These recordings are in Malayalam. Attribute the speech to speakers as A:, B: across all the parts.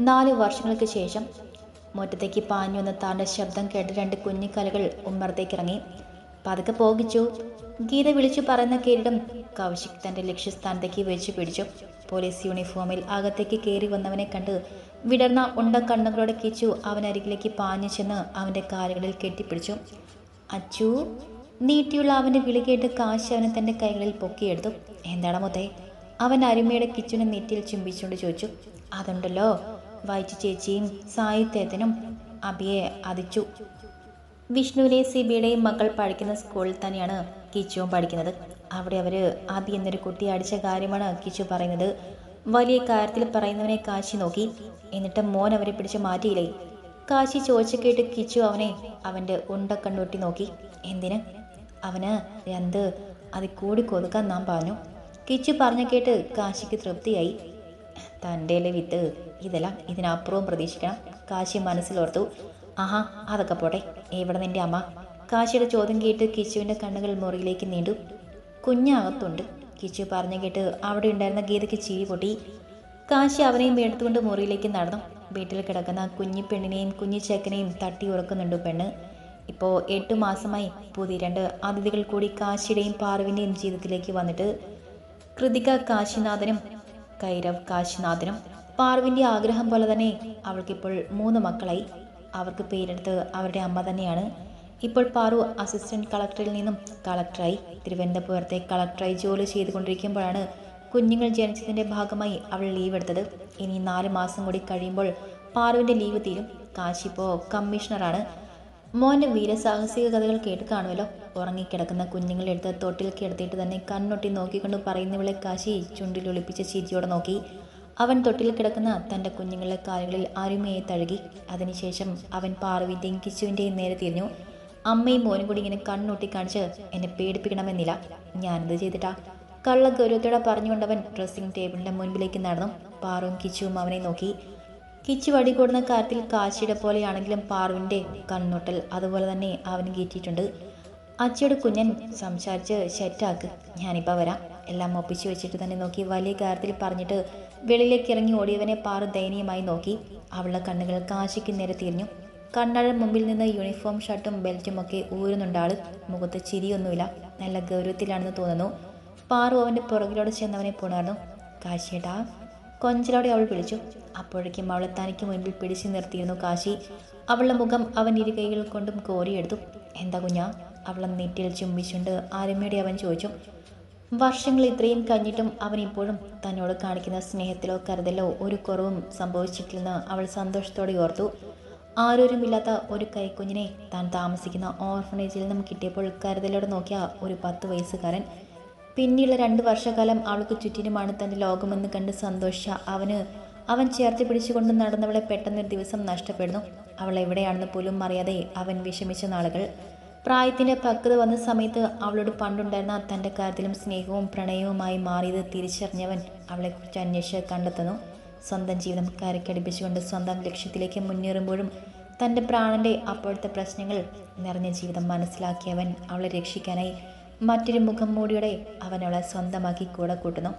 A: നാല് വർഷങ്ങൾക്ക് ശേഷം മുറ്റത്തേക്ക് പാഞ്ഞു വന്ന താന്റെ ശബ്ദം കേട്ട് രണ്ട് കുഞ്ഞിക്കലകൾ ഉമ്മറത്തേക്ക് ഇറങ്ങി പതുക്കെ പോകിച്ചു. ഗീത വിളിച്ചു പറയുന്ന കിരീടം കൗശിക് തന്റെ ലക്ഷ്യസ്ഥാനത്തേക്ക് വെച്ച് പിടിച്ചു. പോലീസ് യൂണിഫോമിൽ അകത്തേക്ക് കയറി വന്നവനെ കണ്ട് വിടർന്ന ഉണ്ട കണ്ണുകളോടെ കിച്ചു അവനരികിലേക്ക് പാഞ്ഞു ചെന്ന് അവന്റെ കാലുകളിൽ കെട്ടിപ്പിടിച്ചു. അച്ചു നീട്ടിയുള്ള അവന്റെ വിളി കേട്ട് കാശ് അവനെ തന്റെ കൈകളിൽ പൊക്കിയെടുത്തു. എന്താണ് മുത്തേ? അവൻ അരുമയുടെ കിച്ചുനെ നെറ്റിയിൽ ചുംബിച്ചുകൊണ്ട് ചോദിച്ചു. അതുണ്ടല്ലോ. വൈറ്റ് ചേച്ചിയും സാഹിത്യത്തിനും അബിയെ അതിച്ചു വിഷ്ണുവിലെ സിബിയുടെയും മക്കൾ പഠിക്കുന്ന സ്കൂളിൽ തന്നെയാണ് കിച്ചുവും പഠിക്കുന്നത്. അവിടെ അവർ അബി എന്നൊരു കുട്ടി അടിച്ച കാര്യമാണ് കിച്ചു പറയുന്നത്. വലിയ കാര്യത്തിൽ പറയുന്നവനെ കാശി നോക്കി. എന്നിട്ട് മോൻ അവരെ പിടിച്ച് മാറ്റിയില്ലേ? കാശി ചോദിച്ചു കേട്ട് കിച്ചു അവനെ അവന്റെ ഉണ്ട കണ്ണൂട്ടി നോക്കി. എന്തിന്? അവന് രണ്ട് അത് കൂടി കൊതുക്കാൻ നാം പറഞ്ഞു. കിച്ചു പറഞ്ഞു കേട്ട് കാശിക്ക് തൃപ്തിയായി. തന്റെ വിത്ത് ഇതെല്ലാം ഇതിനപ്പുറവും പ്രതീക്ഷിക്കണം. കാശി മനസ്സിലോർത്തു. ആഹാ അതൊക്കെ പോട്ടെ. എവിടെ നിന്റെ അമ്മ? കാശിയുടെ ചോദ്യം കേട്ട് കിച്ചുവിന്റെ കണ്ണുകൾ മുറിയിലേക്ക് നീണ്ടു. കുഞ്ഞകത്തുണ്ട്. കിച്ചു പറഞ്ഞു കേട്ട് അവിടെ ഉണ്ടായിരുന്ന ഗീതയ്ക്ക് ചിരി പൊട്ടി. കാശി അവനെയും എടുത്തുകൊണ്ട് മുറിയിലേക്ക് നടന്നു. വീട്ടിൽ കിടക്കുന്ന കുഞ്ഞി പെണ്ണിനെയും കുഞ്ഞി ചെക്കനെയും തട്ടി ഉറക്കുന്നുണ്ട് പെണ്ണ്. ഇപ്പോൾ എട്ട് മാസമായി പുതിയ രണ്ട് അതിഥികൾ കൂടി കാശിയുടെയും പാർവിന്റെയും ജീവിതത്തിലേക്ക് വന്നിട്ട്. കൃതിക കാശിനാഥനും കൈരവ് കാശിനാഥനും പാർവിന്റെ ആഗ്രഹം പോലെ തന്നെ അവൾക്കിപ്പോൾ മൂന്ന് മക്കളായി. അവർക്ക് പേരെടുത്ത് അവരുടെ അമ്മ തന്നെയാണ്. ഇപ്പോൾ പാറു അസിസ്റ്റന്റ് കളക്ടറിൽ നിന്നും കളക്ടറായി. തിരുവനന്തപുരത്തെ കളക്ടറായി ജോലി ചെയ്തുകൊണ്ടിരിക്കുമ്പോഴാണ് കുഞ്ഞുങ്ങൾ ജനിച്ചതിന്റെ ഭാഗമായി അവൾ ലീവ് എടുത്തത്. ഇനി നാല് മാസം കൂടി കഴിയുമ്പോൾ പാറുവിന്റെ ലീവ് തീരും. കാശിപ്പോൾ കമ്മീഷണറാണ്. മോന്റെ വീരസാഹസിക കഥകൾ കേട്ട് കാണുമല്ലോ ഉറങ്ങിക്കിടക്കുന്ന കുഞ്ഞുങ്ങളെ എടുത്ത് തൊട്ടിൽ കിടത്തിയിട്ട് തന്നെ കണ്ണൊട്ടി നോക്കിക്കൊണ്ട് പറയുന്നവളെ കാശി ചുണ്ടിൽ ഒളിപ്പിച്ച ചിരിയോടെ നോക്കി. അവൻ തൊട്ടിൽ കിടക്കുന്ന തന്റെ കുഞ്ഞുങ്ങളുടെ കാലുകളിൽ അരുമയെ തഴുകി. അതിനുശേഷം അവൻ പാർവിന്റെയും കിച്ചുവിന്റെയും നേരെ തിരിഞ്ഞു. അമ്മയും മോനും കൂടി ഇങ്ങനെ കണ്ണൊട്ടി കാണിച്ച് എന്നെ പേടിപ്പിക്കണമെന്നില്ല. ഞാനെന്ത് ചെയ്തിട്ടാ? കള്ള ഗൗരവത്തോടെ പറഞ്ഞുകൊണ്ടവൻ ഡ്രസ്സിംഗ് ടേബിളിന്റെ മുൻപിലേക്ക് നടന്നു. പാറും കിച്ചുവും അവനെ നോക്കി. കിച്ചു വടി കൂടുന്ന കാര്യത്തിൽ കാശിയുടെ പോലെയാണെങ്കിലും പാറുവിന്റെ കണ്ണൊട്ടൽ അതുപോലെ തന്നെ അവന് കയറ്റിയിട്ടുണ്ട്. അച്ചയുടെ കുഞ്ഞൻ സംസാരിച്ച് സെറ്റാക്ക് ഞാനിപ്പോൾ വരാം. എല്ലാം ഒപ്പിച്ചു വെച്ചിട്ട് തന്നെ നോക്കി. വലിയ കാര്യത്തിൽ പറഞ്ഞിട്ട് വെളിയിലേക്ക് ഇറങ്ങി ഓടിയവനെ പാറു ദയനീയമായി നോക്കി. അവളുടെ കണ്ണുകൾ കാശിക്ക് നേരെ തിരിഞ്ഞു. കണ്ണഴ മുമ്പിൽ നിന്ന് യൂണിഫോം ഷർട്ടും ബെൽറ്റും ഒക്കെ ഊരുന്നുണ്ട് ആൾ. മുഖത്ത് ചിരിയൊന്നുമില്ല. നല്ല ഗൗരവത്തിലാണെന്ന് തോന്നുന്നു. പാറു അവന്റെ പുറകിലൂടെ ചെന്നവനെ പുണർന്നു. കാശിയേട്ടാ കൊഞ്ചലോടെ അവൾ വിളിച്ചു. അപ്പോഴേക്കും അവളെ തനിക്ക് മുൻപിൽ പിടിച്ചു നിർത്തിയിരുന്നു കാശി. അവളുടെ മുഖം അവൻ ഇരു കൈകൾ കൊണ്ടും കോരിയെടുത്തു. എന്താ കുഞ്ഞാ? അവളെ നെറ്റിയിൽ ചുംബിച്ചുകൊണ്ട് ആരമ്മയുടെ അവൻ ചോദിച്ചു. വർഷങ്ങൾ ഇത്രയും കഴിഞ്ഞിട്ടും അവൻ ഇപ്പോഴും തന്നോട് കാണിക്കുന്ന സ്നേഹത്തിലോ കരുതലോ ഒരു കുറവും സംഭവിച്ചിട്ടില്ലെന്ന് അവൾ സന്തോഷത്തോടെ ഓർത്തു. ആരോരുമില്ലാത്ത ഒരു കൈക്കുഞ്ഞിനെ താൻ താമസിക്കുന്ന ഓർഫനേജിൽ നിന്നും കിട്ടിയപ്പോൾ കരുതലോടെ നോക്കിയ ഒരു പത്ത് വയസ്സുകാരൻ പിന്നീടുള്ള രണ്ട് വർഷക്കാലം അവൾക്ക് ചുറ്റിനുമാണ് തന്റെ ലോകമെന്ന് കണ്ട് സന്തോഷ അവന് അവൻ ചേർത്ത് പിടിച്ചുകൊണ്ട് നടന്നവളെ പെട്ടെന്നൊരു ദിവസം നഷ്ടപ്പെടുന്നു. അവൾ എവിടെയാണെന്ന് പോലും അറിയാതെ അവൻ വിഷമിച്ച നാളുകൾ. പ്രായത്തിന്റെ പക്വത വന്ന സമയത്ത് അവളോട് പണ്ടുണ്ടായിരുന്ന തന്റെ കാര്യത്തിലും സ്നേഹവും പ്രണയവുമായി മാറിയത് തിരിച്ചറിഞ്ഞവൻ അവളെക്കുറിച്ച് അന്വേഷിച്ച് കണ്ടെത്തുന്നു. സ്വന്തം ജീവിതം കരക്കടിപ്പിച്ചുകൊണ്ട് സ്വന്തം ലക്ഷ്യത്തിലേക്ക് മുന്നേറുമ്പോഴും തന്റെ പ്രാണന്റെ അപ്പോഴത്തെ പ്രശ്നങ്ങൾ നിറഞ്ഞ ജീവിതം മനസ്സിലാക്കിയവൻ അവളെ രക്ഷിക്കാനായി മറ്റൊരു മുഖം മൂടിയോടെ അവൻ അവളെ സ്വന്തമാക്കി കൂടെ കൂട്ടുന്നു.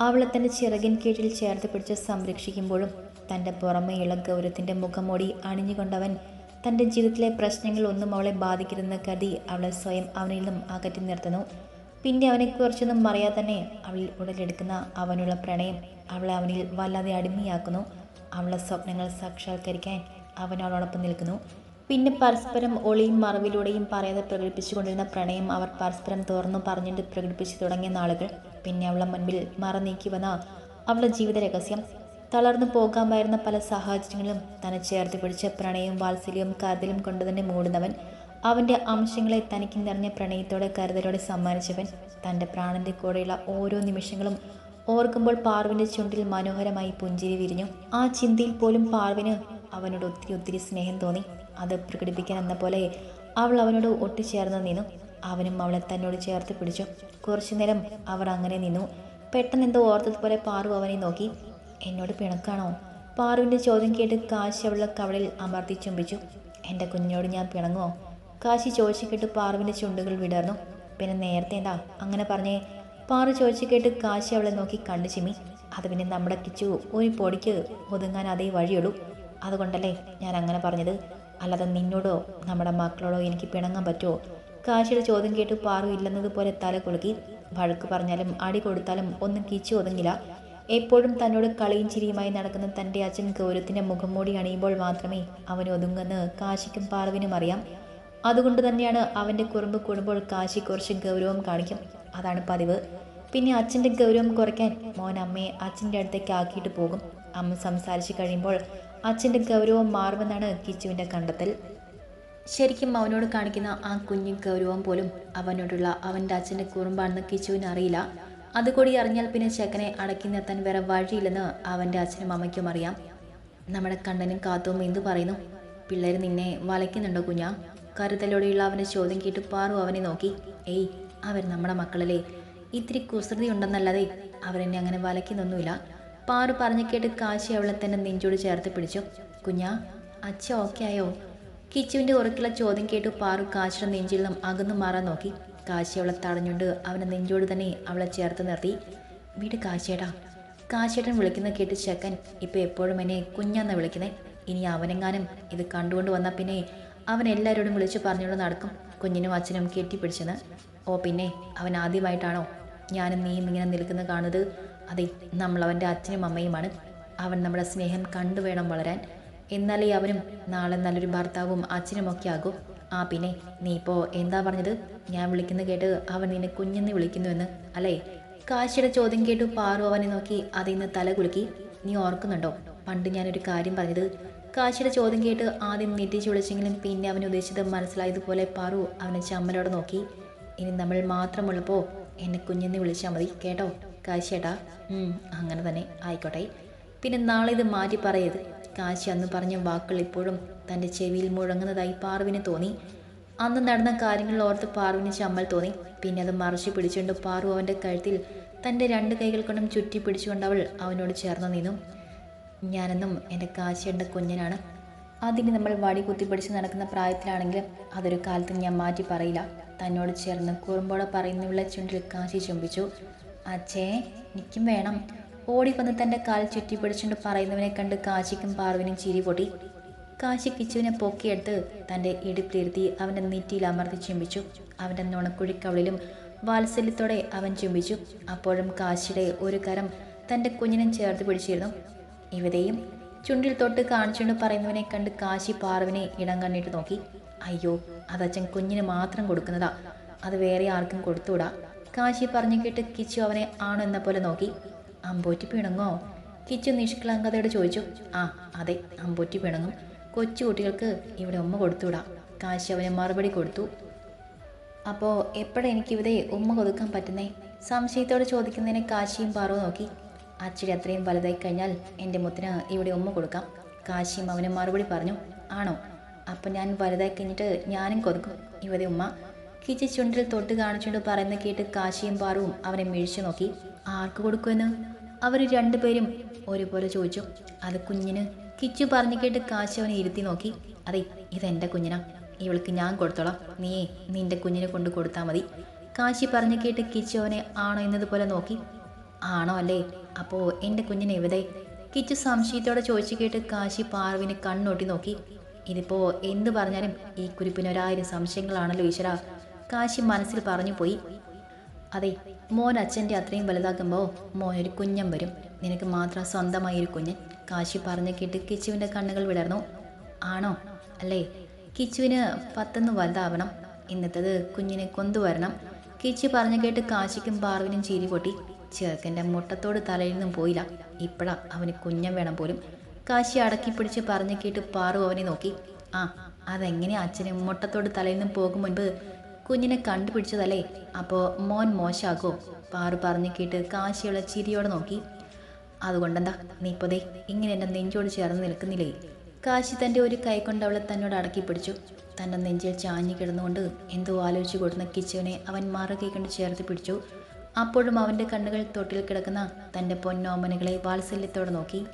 A: അവളെ തന്റെ ചിറകിൻ കീഴിൽ ചേർത്ത് പിടിച്ച് സംരക്ഷിക്കുമ്പോഴും തന്റെ പുറമെയുള്ള ഗൗരവത്തിന്റെ മുഖം മൂടി അണിഞ്ഞുകൊണ്ടവൻ തന്റെ ജീവിതത്തിലെ പ്രശ്നങ്ങൾ ഒന്നും അവളെ ബാധിക്കരുതെന്ന് കരുതി അവളെ സ്വയം അവനിൽ നിന്നും അകറ്റി നിർത്തുന്നു. പിന്നെ അവനെക്കുറിച്ചൊന്നും അറിയാതെ തന്നെ അവളിൽ ഉടലെടുക്കുന്ന അവനുള്ള പ്രണയം അവളെ അവനിൽ വല്ലാതെ അടിമയാക്കുന്നു. അവളെ സ്വപ്നങ്ങൾ സാക്ഷാത്കരിക്കാൻ അവൻ അവളോടൊപ്പം നിൽക്കുന്നു. പിന്നെ പരസ്പരം ഒളിയും മറവിലൂടെയും പറയാതെ പ്രകടിപ്പിച്ചുകൊണ്ടിരുന്ന പ്രണയം അവർ പരസ്പരം തുറന്നു പറഞ്ഞിട്ട് പ്രകടിപ്പിച്ചു തുടങ്ങിയ നാളുകൾ പിന്നെ അവളെ മുൻപിൽ മറനീക്കി വന്ന അവളുടെ ജീവിത രഹസ്യം. തളർന്നു പോകാമായിരുന്ന പല സാഹചര്യങ്ങളും തന്നെ ചേർത്ത് പിടിച്ച പ്രണയവും വാത്സല്യവും കരുതലും കൊണ്ട് തന്നെ മൂടുന്നവൻ. അവന്റെ അംശങ്ങളെ തനിക്ക് നിറഞ്ഞ പ്രണയത്തോടെ കരുതലോടെ സമ്മാനിച്ചവൻ തന്റെ പ്രാണന്റെ കൂടെയുള്ള ഓരോ നിമിഷങ്ങളും ഓർക്കുമ്പോൾ പാർവിന്റെ ചുണ്ടിൽ മനോഹരമായി പുഞ്ചിരി വിരിഞ്ഞു. ആ ചിന്തയിൽ പോലും പാർവിന് അവനോട് ഒത്തിരി ഒത്തിരി സ്നേഹം തോന്നി. അത് പ്രകടിപ്പിക്കാൻ എന്ന പോലെ അവൾ അവനോട് ഒട്ടിച്ചേർന്ന് നിന്നു. അവനും അവളെ തന്നോട് ചേർത്ത് പിടിച്ചു. കുറച്ചു നേരം അവർ അങ്ങനെ നിന്നു. പെട്ടെന്ന് എന്തോ ഓർത്തതുപോലെ പാറു അവനെ നോക്കി. എന്നോട് പിണക്കാണോ? പാറുവിന്റെ ചോദ്യം കേട്ട് കാശി അവളുടെ കവളിൽ അമർത്തി ചുംബിച്ചു. എന്റെ കുഞ്ഞിനോട് ഞാൻ പിണങ്ങുമോ? കാശി ചോദിച്ചു കേട്ട് പാറുവിന്റെ ചുണ്ടുകൾ വിടർന്നു. പിന്നെ നേരത്തെ എന്താ? അങ്ങനെ പറഞ്ഞേ പാറു ചോദിച്ചു കേട്ട് കാശി അവളെ നോക്കി കണ്ടു ചിമ്മി. അത് പിന്നെ നമ്മുടെ കിച്ചു ഒരു പൊടിക്ക് ഒതുങ്ങാൻ അതേ വഴിയുള്ളൂ. അതുകൊണ്ടല്ലേ ഞാൻ അങ്ങനെ പറഞ്ഞത്. അല്ലാതെ നിന്നോടോ നമ്മുടെ മക്കളോടോ എനിക്ക് പിണങ്ങാൻ പറ്റുമോ? കാശിയുടെ ചോദ്യം കേട്ട് പാറു ഇല്ലെന്നതുപോലെ തല കുലുക്കി. വഴക്ക് പറഞ്ഞാലും അടി കൊടുത്താലും ഒന്നും കിച്ചു ഒതുങ്ങില്ല. എപ്പോഴും തന്നോട് കളിയും ചിരിയുമായി നടക്കുന്ന തന്റെ അച്ഛൻ ഗൗരവത്തിന്റെ മുഖം മൂടി അണിയുമ്പോൾ മാത്രമേ അവൻ ഒതുങ്ങുമെന്ന് കാശിക്കും പാറുവിനും അറിയാം. അതുകൊണ്ട് തന്നെയാണ് അവന്റെ കുറുമ്പ് കൂടുമ്പോൾ കാശി കുറച്ച് ഗൗരവം കാണിക്കും. അതാണ് പതിവ്. പിന്നെ അച്ഛന്റെ ഗൗരവം കുറയ്ക്കാൻ മോൻ അമ്മയെ അച്ഛന്റെ അടുത്തേക്ക് ആക്കിയിട്ട് പോകും. അമ്മ സംസാരിച്ച് കഴിയുമ്പോൾ അച്ഛന്റെ ഗൗരവം മാറുമെന്നാണ് കിച്ചുവിന്റെ കണ്ടെത്തൽ. ശരിക്കും അവനോട് കാണിക്കുന്ന ആ കുഞ്ഞു ഗൗരവം പോലും അവനോടുള്ള അവന്റെ അച്ഛന്റെ കുറുമ്പാണെന്ന് കിച്ചുവിന് അറിയില്ല. അതുകൂടി അറിഞ്ഞാൽ പിന്നെ ചെക്കനെ അടക്കി നിർത്താൻ വേറെ വഴിയില്ലെന്ന് അവന്റെ അച്ഛനും അമ്മയ്ക്കും അറിയാം. നമ്മുടെ കണ്ണനും കാത്തവും എന്തു പറയുന്നു? പിള്ളേർ നിന്നെ വലയ്ക്കുന്നുണ്ടോ കുഞ്ഞാ? കരുതലോടെയുള്ള അവന്റെ ചോദ്യം കേട്ട് പാറു അവനെ നോക്കി. ഏയ് അവർ നമ്മുടെ മക്കളല്ലേ? ഇത്തിരി കുസൃതി ഉണ്ടെന്നല്ലാതെ അവരെന്നെ അങ്ങനെ വലയ്ക്കുന്നൊന്നുമില്ല. പാറു പറഞ്ഞു കേട്ട് കാശി അവളെ തന്നെ നെഞ്ചോട് ചേർത്ത് പിടിച്ചു. കുഞ്ഞാ അച്ഛ ഓക്കെ ആയോ? കിച്ചുവിന്റെ ഉറക്കുള്ള ചോദ്യം കേട്ട് പാറു കാശിയുടെ നെഞ്ചിൽ നിന്നും അകന്നു മാറാൻ നോക്കി. കാശി അവളെ തടഞ്ഞുകൊണ്ട് അവനെ നെഞ്ചോട് തന്നെ അവളെ ചേർത്ത് നിർത്തി. വീട് കാശിയേടാ. കാശിയേട്ടൻ വിളിക്കുന്ന കേട്ട് ചെക്കൻ ഇപ്പം എപ്പോഴും എന്നെ കുഞ്ഞാന്നാ വിളിക്കുന്നത് ഇനി അവനെങ്ങാനും ഇത് കണ്ടുകൊണ്ട് വന്നാൽ പിന്നെ അവൻ എല്ലാവരോടും വിളിച്ചു പറഞ്ഞുകൊണ്ട് നടക്കും. കുഞ്ഞിനും അച്ഛനും കെട്ടിപ്പിടിച്ചെന്ന്. ഓ പിന്നെ അവൻ ആദ്യമായിട്ടാണോ? ഞാനും നീയും ഇങ്ങനെ നിൽക്കുന്നത് കാണുന്നത്? അതെ നമ്മൾ അവന്റെ അച്ഛനും അമ്മയുമാണ്. അവൻ നമ്മുടെ സ്നേഹം കണ്ടു വേണം വളരാൻ. എന്നാലേ അവനും നാളെ നല്ലൊരു ഭർത്താവും അച്ഛനുമൊക്കെ ആകും. ആ പിന്നെ നീ ഇപ്പോൾ എന്താ പറഞ്ഞത്? ഞാൻ വിളിക്കുന്നത് കേട്ട് അവൻ നിന്നെ കുഞ്ഞെന്ന് വിളിക്കുന്നുവെന്ന് അല്ലേ? കാശിയുടെ ചോദ്യം കേട്ടു പാറു അവനെ നോക്കി അതിൽ നിന്ന് തല കുലുക്കി. നീ ഓർക്കുന്നുണ്ടോ? പണ്ട് ഞാനൊരു കാര്യം പറഞ്ഞത് കാശിയുടെ ചോദ്യം കേട്ട് ആദ്യം നെറ്റിച്ച് വിളിച്ചെങ്കിലും പിന്നെ അവൻ ഉദ്ദേശിച്ചത് മനസ്സിലായതുപോലെ പാറു അവനെ ചമ്മലോടെ നോക്കി. ഇനി നമ്മൾ മാത്രമുള്ളപ്പോൾ എന്നെ കുഞ്ഞെന്ന് വിളിച്ചാൽ മതി കേട്ടോ? കാശിയേട്ടാ അങ്ങനെ തന്നെ ആയിക്കോട്ടെ. പിന്നെ നാളെ ഇത് മാറ്റി പറയരുത്. കാശി അന്ന് പറഞ്ഞ വാക്കുകൾ ഇപ്പോഴും തന്റെ ചെവിയിൽ മുഴങ്ങുന്നതായി പാർവിന് തോന്നി. അന്ന് നടന്ന കാര്യങ്ങൾ ഓർത്ത് പാർവിന് ചമ്മൽ തോന്നി. പിന്നെ അത് മറച്ചു പിടിച്ചുകൊണ്ട് പാറു അവന്റെ കഴുത്തിൽ തന്റെ രണ്ട് കൈകൾ കൊണ്ടും ചുറ്റി പിടിച്ചുകൊണ്ട് അവൾ അവനോട് ചേർന്ന് നിന്നു. ഞാനെന്നും എന്റെ കാശിയുടെ കുഞ്ഞനാണ്. അതിന് നമ്മൾ വടി കുത്തിപ്പിടിച്ച് നടക്കുന്ന പ്രായത്തിലാണെങ്കിലും അതൊരു കാലത്ത് ഞാൻ മാറ്റി പറയില്ല. തന്നോട് ചേർന്ന് കുറുമ്പോടെ പറയുന്നുള്ള ചുണ്ടിൽ കാശി ചുംബിച്ചു. അച്ഛേ എനിക്കും വേണം. ഓടിക്കൊന്ന് തന്റെ കാൽ ചുറ്റി പിടിച്ചുകൊണ്ട് പറയുന്നവനെ കണ്ട് കാശിക്കും പാർവിനും ചിരി പൊട്ടി. കാശി കിച്ചുവിനെ പൊക്കിയെടുത്ത് തന്റെ ഇടുപ്പിലിരുത്തി അവന്റെ നെറ്റിയിൽ അമർത്തി ചുംബിച്ചു. അവന്റെ നുണക്കുഴിക്കവളിലും വാത്സല്യത്തോടെ അവൻ ചുംബിച്ചു. അപ്പോഴും കാശിയുടെ ഒരു കരം തന്റെ കുഞ്ഞിനും ചേർത്ത് പിടിച്ചിരുന്നു. ഇവരെയും ചുണ്ടിൽ തൊട്ട് കാണിച്ചുകൊണ്ട് പറയുന്നവനെ കണ്ട് കാശി പാർവിനെ ഇടം കണ്ണിട്ട് നോക്കി. അയ്യോ അതച്ഛൻ കുഞ്ഞിന് മാത്രം കൊടുക്കുന്നതാ. അത് വേറെ ആർക്കും കൊടുത്തുകൂടാ കാശി പറഞ്ഞു കേട്ട് കിച്ചു അവനെ ആണോ എന്ന പോലെ നോക്കി. അമ്പോറ്റി പിണങ്ങോ? കിച്ചു നിഷ്കളങ്കതയോട് ചോദിച്ചു. ആ അതെ അമ്പോറ്റി പിണങ്ങും. കൊച്ചു കുട്ടികൾക്ക് ഇവിടെ ഉമ്മ കൊടുത്തുവിടാം. കാശി അവന് മറുപടി കൊടുത്തു. അപ്പോൾ എപ്പോഴാണ് എനിക്കിവിടെ ഉമ്മ കൊതുക്കാൻ പറ്റുന്നേ? സംശയത്തോടെ ചോദിക്കുന്നതിനെ കാശിയും പാറവും നോക്കി. അച്ചടി അത്രയും വലുതായി കഴിഞ്ഞാൽ എന്റെ മുത്തിന് ഇവിടെ ഉമ്മ കൊടുക്കാം. കാശിയും അവന് മറുപടി പറഞ്ഞു. ആണോ? അപ്പം ഞാൻ വലുതായി കഴിഞ്ഞിട്ട് ഞാനും കൊതുക്കും ഇവിടെ ഉമ്മ കിച്ചി ചുണ്ടിൽ തൊട്ട് കാണിച്ചുകൊണ്ട് പറയുന്ന കേട്ട് കാശിയും പാറുവും അവനെ മിഴിച്ചു നോക്കി. ആർക്ക് കൊടുക്കുമെന്ന്? അവർ രണ്ടുപേരും ഒരുപോലെ ചോദിച്ചു. അത് കുഞ്ഞിന്. കിച്ചു പറഞ്ഞു കേട്ട് കാശി അവനെ ഇരുത്തി നോക്കി. അതെ ഇതെന്റെ കുഞ്ഞിനാ. ഇവൾക്ക് ഞാൻ കൊടുത്തോളാം. നീയേ നിന്റെ കുഞ്ഞിനെ കൊണ്ട് കൊടുത്താൽ മതി. കാശി പറഞ്ഞു കേട്ട് കിച്ചു അവനെ ആണോ എന്നതുപോലെ നോക്കി. ആണോ അല്ലേ? അപ്പോ എന്റെ കുഞ്ഞിനെ എവിടെ? കിച്ചു സംശയത്തോടെ ചോദിച്ചു കേട്ട് കാശി പാർവിനെ കണ്ണോട്ടി നോക്കി. ഇതിപ്പോ എന്ത് പറഞ്ഞാലും ഈ കുരിപ്പിന് ഒരായിരം സംശയങ്ങളാണല്ലോ ഈശ്വര. കാശി മനസ്സിൽ പറഞ്ഞു പോയി. അതെ മോൻ അച്ഛന്റെ അത്രയും വലുതാക്കുമ്പോൾ മോനൊരു കുഞ്ഞൻ വരും. നിനക്ക് മാത്രം സ്വന്തമായി ഒരു കുഞ്ഞൻ. കാശി പറഞ്ഞു കേട്ട് കിച്ചുവിന്റെ കണ്ണുകൾ വിടർന്നു. ആണോ? അല്ലേ? കിച്ചുവിന് പത്തൊന്ന് വലുതാവണം. ഇന്നത്തത് കുഞ്ഞിനെ കൊണ്ടുവരണം. കിച്ചു പറഞ്ഞു കേട്ട് കാശിക്കും പാർവിനും ചീരി പൊട്ടി. ചെറുക്കന്റെ മുട്ടത്തോട് തലയിൽ നിന്നും പോയില്ല. ഇപ്പഴാ അവന് കുഞ്ഞം വേണം പോലും. കാശി അടക്കി പിടിച്ച് പറഞ്ഞു കേട്ട് പാറു അവനെ നോക്കി. ആ അതെങ്ങനെ അച്ഛന് മുട്ടത്തോട് തലയിൽ നിന്നും പോകും മുൻപ് കുഞ്ഞിനെ കണ്ടുപിടിച്ചതല്ലേ? അപ്പോൾ മോൻ മോശമാക്കോ പാറു പറഞ്ഞു കേട്ട് കാശിയുള്ള ചിരിയോടെ നോക്കി. അതുകൊണ്ടെന്താ? നീ ഇപ്പോൾ ദേ ഇങ്ങനെ എന്റെ നെഞ്ചോട് ചേർന്ന് നിൽക്കുന്നില്ലേ? കാശി തന്റെ ഒരു കൈ കൊണ്ട് അവളെ തന്നോട് അടക്കി പിടിച്ചു. തന്റെ നെഞ്ചിൽ ചാഞ്ഞു കിടന്നുകൊണ്ട് എന്തോ ആലോചിച്ച് കൊടുത്ത കിച്ചുവിനെ അവൻ മറുകൈ കൊണ്ട് ചേർത്ത് പിടിച്ചു. അപ്പോഴും അവന്റെ കണ്ണുകൾ തൊട്ടിൽ കിടക്കുന്ന തന്റെ പൊന്നോമനകളെ വാത്സല്യത്തോടെ നോക്കി.